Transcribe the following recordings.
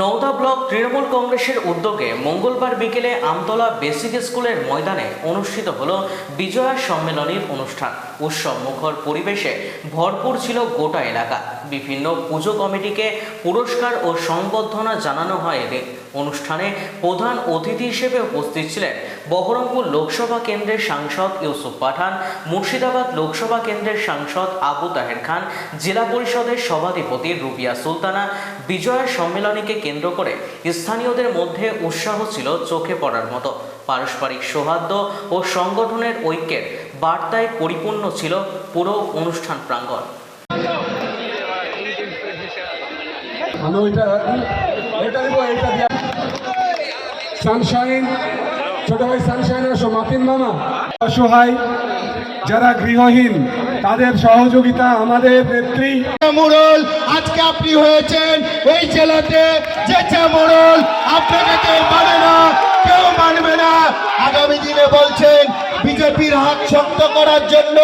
Nowda block Trinamool কংগ্রেসের উদ্যোগে মঙ্গলবার বিকেলে আমতলা বেসিক স্কুলের ময়দানে অনুষ্ঠিত হল বিজয়া সম্মেলনীর অনুষ্ঠান উৎসব মুখর পরিবেশে ভরপুর ছিল গোটা এলাকা বিভিন্ন পুজো কমিটিকে পুরস্কার ও সংবর্ধনা জানানো হয় এদিন অনুষ্ঠানে প্রধান অতিথি হিসেবে উপস্থিত ছিলেন বহরমপুর লোকসভা কেন্দ্রের সাংসদ ইউসুফ পাঠান মুর্শিদাবাদ লোকসভা কেন্দ্রের সাংসদ আবু তাহের খান জেলা পরিষদের সভাধিপতি রুবিয়া সুলতানা বিজয়া সম্মেলনীকে কেন্দ্র করে স্থানীয়দের মধ্যে উৎসাহ ছিল চোখে পড়ার মতো পারস্পরিক সৌহার্দ্য ও সংগঠনের ঐক্যের বার্তায় পরিপূর্ণ ছিল পুরো অনুষ্ঠান প্রাঙ্গণ ছোট ভাই সানশাইন আসো মাতিন মামা অসহায় যারা গৃহহীন তাদের সহযোগিতা আমাদের নেত্রী মোড়ল আজকে আপনি হয়েছেন এই জেলাতে যে মোড়ল আপনাকে কেউ মানে না কেউ মানবে না আগামী দিনে বলছেন বিজেপির হাত শক্ত করার জন্য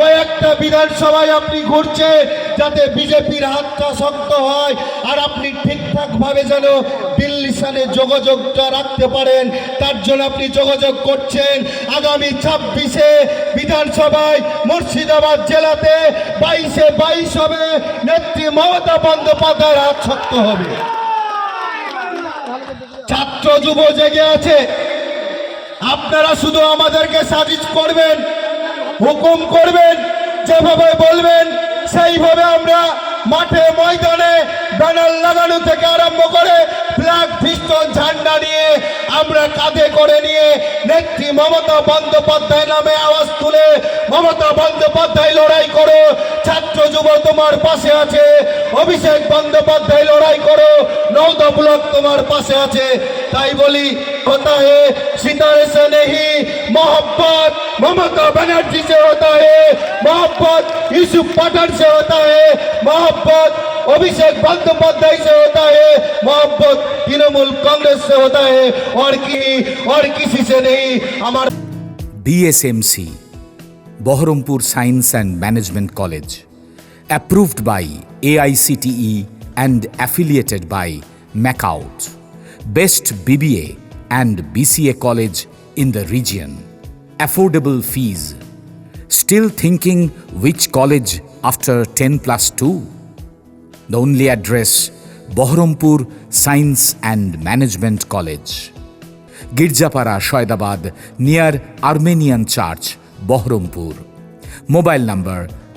কয়েকটা বিধানসভায় আপনি ঘুরছে যাতে বিজেপির হাতটা শক্ত হয় আর আপনি ঠিকঠাকভাবে যেন দিল্লির সাথে যোগাযোগটা রাখতে পারেন তার জন্য আপনি যোগাযোগ করছেন আগামী ছাব্বিশে বিধানসভায় মুর্শিদাবাদ জেলাতে বাইশে বাইশ হবে নেত্রী মমতা বন্দ্যোপাধ্যায়ের হাত শক্ত হবে ছাত্র যুব জেগে আছে আপনারা শুধু আমাদেরকে সাজিজ করবেন হুকুম করবেন যেভাবে বলবেন সেইভাবে আমরা মাঠে ময়দানে ব্যানার লাগানো থেকে আরম্ভ করে ফ্ল্যাগ ফিস্ট ঝান্ডা নিয়ে আমরা কাঁধে করে নিয়ে নেত্রী মমতা বন্দ্যোপাধ্যায় নামে আওয়াজ তুলে মমতা বন্দ্যোপাধ্যায় লড়াই করো ছাত্র যুব তোমার পাশে আছে অভিষেক বন্দ্যোপাধ্যায় লড়াই করো নৌদা ব্লক তোমার পাশে আছে তাই বলি होता है सितारे से नहीं मोहब्बत ममता बनर्जी से होता है मोहब्बत यूसुफ पठान से होता है मोहब्बत अभिषेक बंदोपाध्याय से होता है मोहब्बत तृणमूल कांग्रेस से होता है और की और किसी से नहीं हमारा BSMC, Bohrampur Science and Management College, approved by AICTE and affiliated by MacOut, best BBA and BCA college in the region, affordable fees. Still thinking which college after 10 plus 2? The only address Bahrampur Science and Management College. Girjapara, Shoidabad, near Armenian Church, Bahrampur. Mobile number